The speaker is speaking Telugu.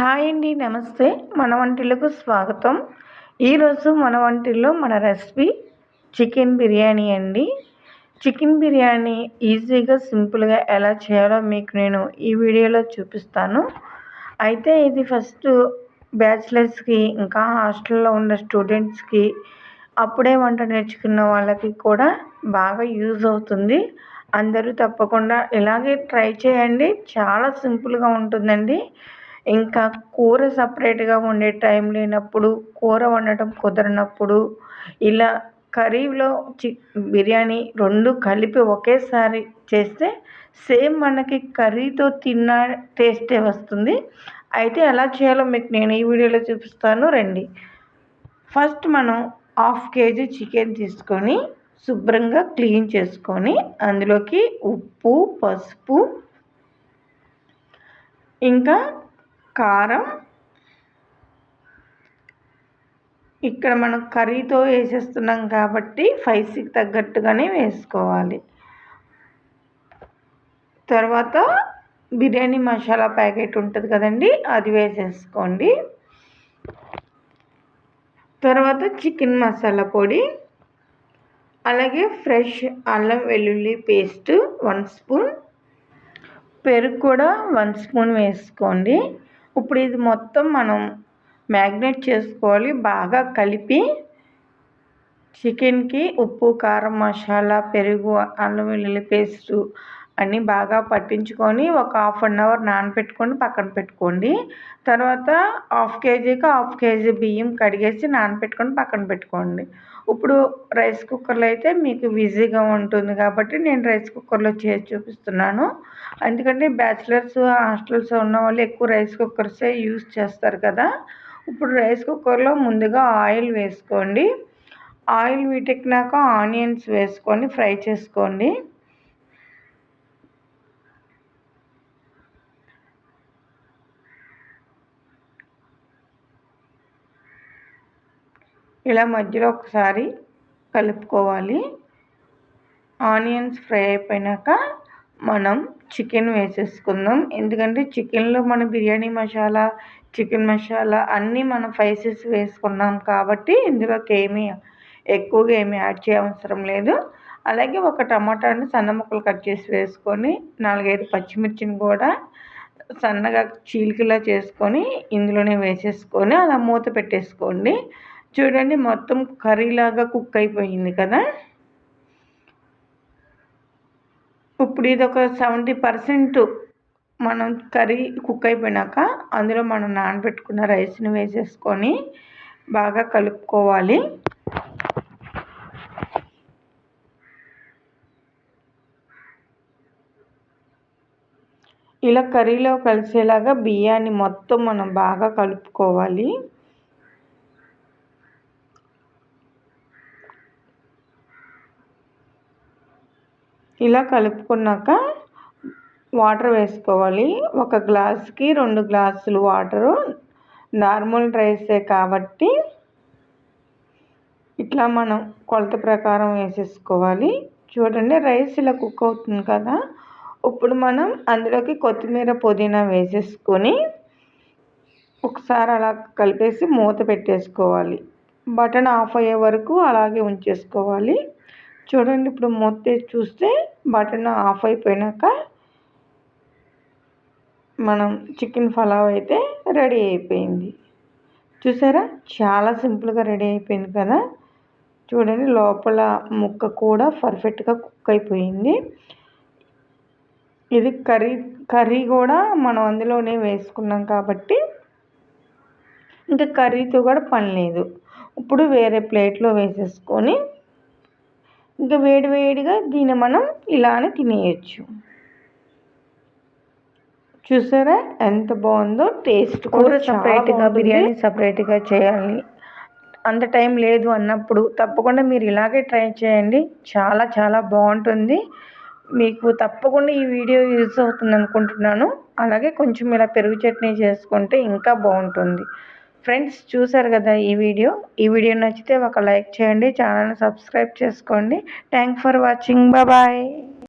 హాయ్ అండి నమస్తే. మన వంటిలకు స్వాగతం. ఈరోజు మన వంటిల్లో మన రెసిపీ చికెన్ బిర్యానీ అండి. చికెన్ బిర్యానీ ఈజీగా సింపుల్గా ఎలా చేయాలో మీకు నేను ఈ వీడియోలో చూపిస్తాను. అయితే ఇది ఫస్ట్ బ్యాచిలర్స్కి ఇంకా హాస్టల్లో ఉన్న స్టూడెంట్స్కి అప్పుడే వంట నేర్చుకున్న వాళ్ళకి కూడా బాగా యూజ్ అవుతుంది. అందరూ తప్పకుండా ఇలాగే ట్రై చేయండి. చాలా సింపుల్గా ఉంటుందండి. ఇంకా కూర సపరేట్గా వండే టైం లేనప్పుడు కూర వండటం కుదరనప్పుడు ఇలా కర్రీలో చి బిర్యానీ రెండు కలిపి ఒకేసారి చేస్తే సేమ్ మనకి కర్రీతో తిన్న టేస్టే వస్తుంది. అయితే ఎలా చేయాలో మీకు నేను ఈ వీడియోలో చూపిస్తాను. రండి. ఫస్ట్ మనం హాఫ్ కేజీ చికెన్ తీసుకొని శుభ్రంగా క్లీన్ చేసుకొని అందులోకి ఉప్పు పసుపు ఇంకా కారం. ఇక్కడ మనం కర్రీతో వేసేస్తున్నాం కాబట్టి స్పైసీకి తగ్గట్టుగానే వేసుకోవాలి. తర్వాత బిర్యానీ మసాలా ప్యాకెట్ ఉంటుంది కదండి అది వేసేసుకోండి. తర్వాత చికెన్ మసాలా పొడి అలాగే ఫ్రెష్ అల్లం వెల్లుల్లి పేస్ట్ వన్ స్పూన్ పెరుగు కూడా వన్ స్పూన్ వేసుకోండి. ఇప్పుడు ఇది మొత్తం మనం మ్యాగ్నేట్ చేసుకోవాలి. బాగా కలిపి చికెన్కి ఉప్పు కారం మసాలా పెరుగు అల్లం వెల్లుల్లి పేస్టు అన్నీ బాగా పట్టించుకొని ఒక హాఫ్ అన్ అవర్ నానపెట్టుకొని పక్కన పెట్టుకోండి. తర్వాత హాఫ్ కేజీకి హాఫ్ కేజీ బియ్యం కడిగేసి నానబెట్టుకొని పక్కన పెట్టుకోండి. ఇప్పుడు రైస్ కుక్కర్లో అయితే మీకు ఈజీగా ఉంటుంది కాబట్టి నేను రైస్ కుక్కర్లో చేసి చూపిస్తున్నాను. ఎందుకంటే బ్యాచిలర్స్ హాస్టల్స్ ఉన్న వాళ్ళు ఎక్కువ రైస్ కుక్కర్సే యూస్ చేస్తారు కదా. ఇప్పుడు రైస్ కుక్కర్లో ముందుగా ఆయిల్ వేసుకోండి. ఆయిల్ వీటెక్కినాక ఆనియన్స్ వేసుకొని ఫ్రై చేసుకోండి. ఇలా మధ్యలో ఒకసారి కలుపుకోవాలి. ఆనియన్స్ ఫ్రై అయిపోయినాక మనం చికెన్ వేసేసుకుందాం. ఎందుకంటే చికెన్లో మన బిర్యానీ మసాలా చికెన్ మసాలా అన్నీ మనం స్పైసెస్ వేసుకున్నాం కాబట్టి ఇందులోకి ఏమీ ఎక్కువగా ఏమీ యాడ్ చేయవసరం లేదు. అలాగే ఒక టమాటాని సన్న ముక్కలు కట్ చేసి వేసుకొని నాలుగైదు పచ్చిమిర్చిని కూడా సన్నగా చీలికలా చేసుకొని ఇందులోనే వేసేసుకొని అలా మూత పెట్టేసుకోండి. చూడండి మొత్తం కర్రీలాగా కుక్ అయిపోయింది కదా? ఇప్పుడు ఇది ఒక సెవెంటీ పర్సెంట్ మనం కర్రీ కుక్ అయిపోయినాక అందులో మనం నానబెట్టుకున్న రైస్ని వేసేసుకొని బాగా కలుపుకోవాలి. ఇలా కర్రీలో కలిసేలాగా బియ్యాన్ని మొత్తం మనం బాగా కలుపుకోవాలి. ఇలా కలుపుకున్నాక వాటర్ వేసుకోవాలి. ఒక గ్లాస్కి రెండు గ్లాసులు వాటరు నార్మల్ రైసే కాబట్టి ఇట్లా మనం కొలత ప్రకారం వేసేసుకోవాలి. చూడండి రైస్ ఇలా కుక్ అవుతుంది కదా. ఇప్పుడు మనం అందులోకి కొత్తిమీర పుదీనా వేసేసుకొని ఒకసారి అలా కలిపేసి మూత పెట్టేసుకోవాలి. బటన్ ఆఫ్ అయ్యే వరకు అలాగే ఉంచేసుకోవాలి. చూడండి ఇప్పుడు మూత చూస్తే బటన్ ఆఫ్ అయిపోయినాక మనం చికెన్ పలావ్ అయితే రెడీ అయిపోయింది. చూసారా? చాలా సింపుల్గా రెడీ అయిపోయింది కదా? చూడండి లోపల ముక్క కూడా పర్ఫెక్ట్గా కుక్ అయిపోయింది. ఇది కర్రీ కర్రీ కూడా మనం అందులోనే వేసుకున్నాం కాబట్టి ఇంకా కర్రీతో కూడా పని లేదు. ఇప్పుడు వేరే ప్లేట్లో వేసేసుకొని ఇంకా వేడి వేడిగా దీన్ని మనం ఇలానే తినేయచ్చు. చూసారా? ఎంత బాగుందో టేస్ట్ కూర సపరేట్గా బిర్యానీ సపరేట్గా చేయాలి. అంత టైం లేదు అన్నప్పుడు తప్పకుండా మీరు ఇలాగే ట్రై చేయండి. చాలా చాలా బాగుంటుంది. మీకు తప్పకుండా ఈ వీడియో యూజ్ అవుతుంది అనుకుంటున్నాను. అలాగే కొంచెం ఇలా పెరుగు చట్నీ చేసుకుంటే ఇంకా బాగుంటుంది. ఫ్రెండ్స్ చూసారు కదా ఈ వీడియో? ఈ వీడియో నచ్చితే ఒక లైక్ చేయండి ఛానల్ని సబ్స్క్రైబ్ చేసుకోండి. Thank for watching bye